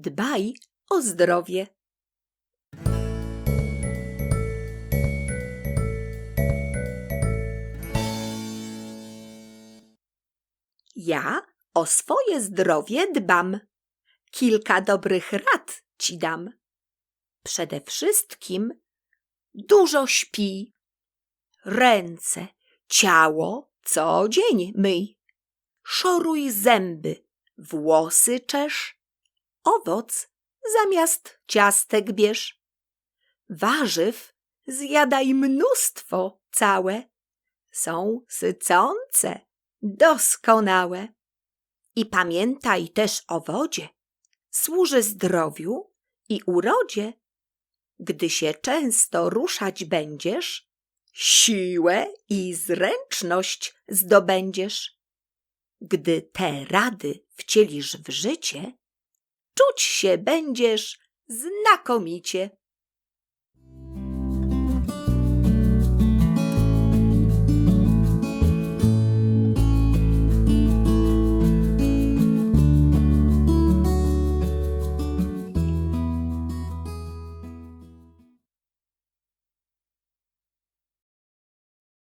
Dbaj o zdrowie. Ja o swoje zdrowie dbam. Kilka dobrych rad ci dam. Przede wszystkim dużo śpi. Ręce, ciało co dzień myj. Szoruj zęby, włosy czesz. Owoc zamiast ciastek bierz. Warzyw zjadaj mnóstwo całe. Są sycące, doskonałe. I pamiętaj też o wodzie. Służy zdrowiu i urodzie. Gdy się często ruszać będziesz, siłę i zręczność zdobędziesz. Gdy te rady wcielisz w życie, czuć się będziesz znakomicie.